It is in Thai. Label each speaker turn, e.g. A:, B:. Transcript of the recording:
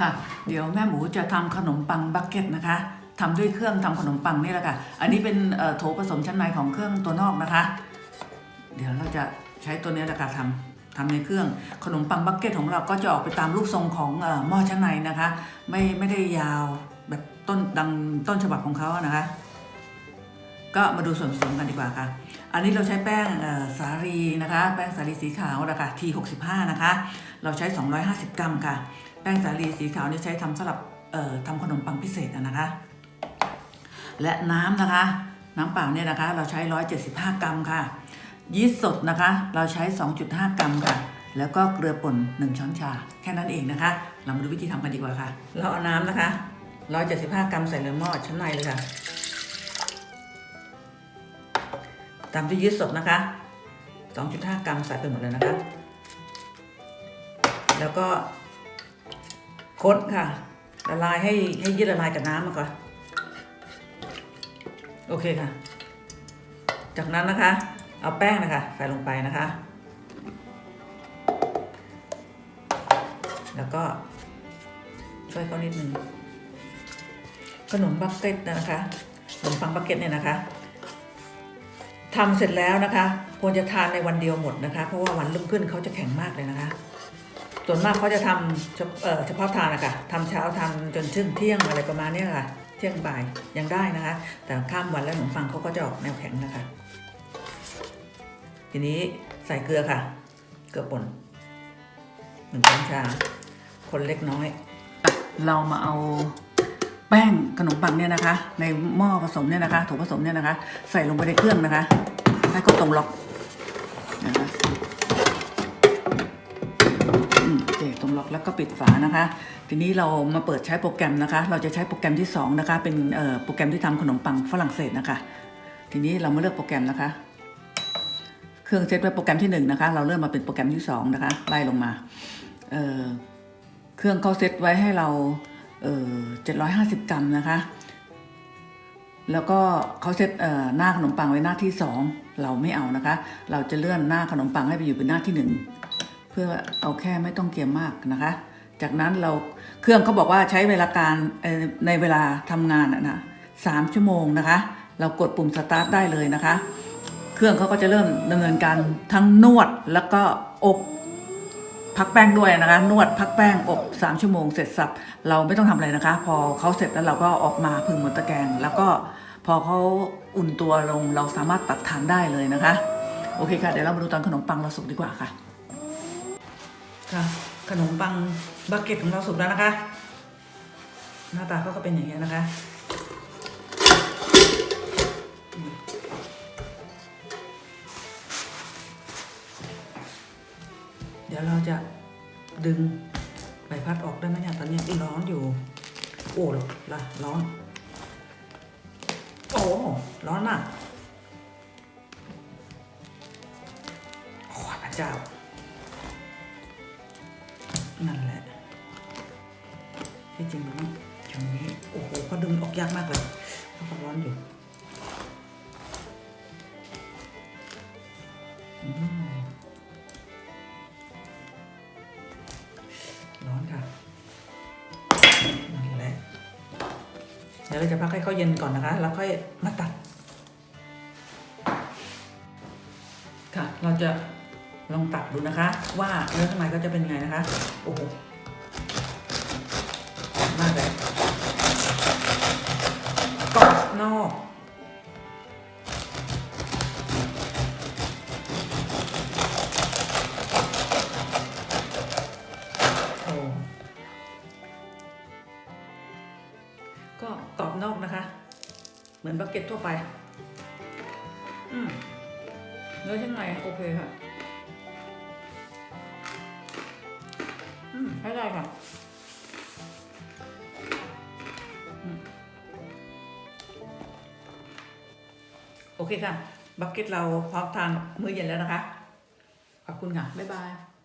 A: ค่ะ เดี๋ยวแม่หมูจะทำขนมปังบักเก็ตนะคะทำด้วยเครื่องทำขนมปังนี่แหละค่ะ อันนี้เป็นโถผสมชั้นในของเครื่องตัวนอกนะคะ เดี๋ยวเราจะใช้ตัวนี้แหละค่ะทำทำในเครื่องขนมปังบักเก็ตของเราก็จะออกไปตามรูปทรงของหม้อชั้นในนะคะ ไม่ไม่ได้ยาวแบบต้นดังต้นฉบับของเขานะคะ ก็มาดูส่วนผสมกันดีกว่าค่ะ อันนี้เราใช้แป้งสาลีนะคะ แป้งสาลีสีขาวนะคะ T65 นะคะ เราใช้ 250 กรัมค่ะ แป้งสาลีสีขาวนี่ใช้ทำสำหรับทำขนมปังพิเศษนะคะ และน้ำนะคะ น้ำเปล่าเนี่ยนะคะ เราใช้ 175 กรัมค่ะ ยีสต์สดนะคะ เราใช้ 2.5 กรัมค่ะ แล้วก็เกลือป่น 1 ช้อนชา แค่นั้นเองนะคะ เรามาดูวิธีทำกันดีกว่าค่ะ เราเอาน้ำนะคะ 175 กรัมใส่ในหม้อชั้นในเลยค่ะ ตามด้วยยีสต์สดนะคะ 2.5 กรัมใส่ไปหมดเลยนะคะ แล้วก็คนค่ะ ละลายให้ให้ยีสต์ละลายกับน้ำมาก่อนโอเคค่ะ จากนั้นนะคะ เอาแป้งนะคะใส่ลงไปนะคะ แล้วก็ช่วยเขานิดนึงขนมบักเก็ตนะคะขนมปังบักเก็ตเนี่ยนะคะ ทำเสร็จแล้วนะคะ ควรจะทานในวันเดียวหมดนะคะ เพราะว่าวันรุ่งขึ้นเขาจะแข็งมากเลยนะคะ ส่วนมากเขาจะทำเฉพาะทานนะคะทำเช้าทำจนถึงเที่ยงอะไรประมาณนี้ค่ะ เที่ยงบ่ายยังได้นะคะ แต่ข้ามวันแล้วขนมปังเขาก็จะออกแนวแข็งนะคะ ทีนี้ใส่เกลือค่ะ เกลือป่นหนึ่งช้อนชา คนเล็กน้อย เรามาเอา แป้งขนมปังเนี่ยนะคะ ในหม้อผสมเนี่ยนะคะโถผสมเนี่ยนะคะ ใส่ลงไปในเครื่องนะคะให้ก็ตรงล็อกนะคะโอเคตรงล็อกแล้วก็ปิดฝานะคะ ทีนี้เรามาเปิดใช้โปรแกรมนะคะ เราจะใช้โปรแกรมที่สองนะคะ เป็นเอ่อโปรแกรมที่ทำขนมปังฝรั่งเศสนะคะ ทีนี้เรามาเลือกโปรแกรมนะคะ เครื่องเซตไว้โปรแกรมที่หนึ่งนะคะ เราเริ่มมาเป็นโปรแกรมที่สองนะคะไล่ลงมาเอ่อเครื่องเขาเซตไว้ให้เรา เอ่อ750 กรัมนะคะ แล้วก็เขาเซตเอ่อหน้าขนมปังไว้หน้าที่สองเราไม่เอานะคะ เราจะเลื่อนหน้าขนมปังให้ไปอยู่เป็นหน้าที่หนึ่งเพื่อเอาแค่ไม่ต้องเกียมมากนะคะ จากนั้นเราเครื่องเขาบอกว่าใช้เวลาการในเวลาทำงานอะนะสามชั่วโมงนะคะ เรากดปุ่มสตาร์ทได้เลยนะคะ เครื่องเขาก็จะเริ่มดำเนินการทั้งนวดแล้วก็อบ พักแป้งด้วยนะคะ นวดพักแป้งอบ 3 ชั่วโมงเสร็จสับ เราไม่ต้องทำอะไรนะคะ พอเขาเสร็จแล้วเราก็ออกมาพึ่งบนตะแกรงแล้วก็พอเขาอุ่นตัวลงเราสามารถตัดทานได้เลยนะคะ โอเคค่ะ เดี๋ยวเรามาดูตอนขนมปังเราสุกดีกว่าค่ะ ค่ะ ขนมปังบักเก็ตของเราสุกแล้วนะคะ หน้าตาเขาก็เป็นอย่างนี้นะคะ ดี๋ยวเราจะดึงใบพัดออกได้ไหมเนี่ยตอนนี้ร้อนอยู่ โอ้ละร้อน โอ้ร้อนมากโอ้พระเจ้า นั่นแหละ ที่จริงมันต้อย่างนี้ โอ้โหเขาดึงออกยากมากเลยเพราะเขาร้อนอยู่ อืม ดี๋ยวเราจะพักให้เขาเย็นก่อนนะคะ แล้วค่อยมาตัด ค่ะ เราจะลองตัดดูนะคะ ว่าเนื้อข้างในก็จะเป็นยังไงนะคะ โอ้โหมากเลยกรอบนอก นะคะ เหมือนบักเก็ตทั่วไป อืมเนื้อชั้นในโอเคค่ะ อืมใช้ได้ค่ะโอเคค่ะ บักเก็ตเราพร้อมทานมื้อเย็นแล้วนะคะ ขอบคุณค่ะ บ๊ายบาย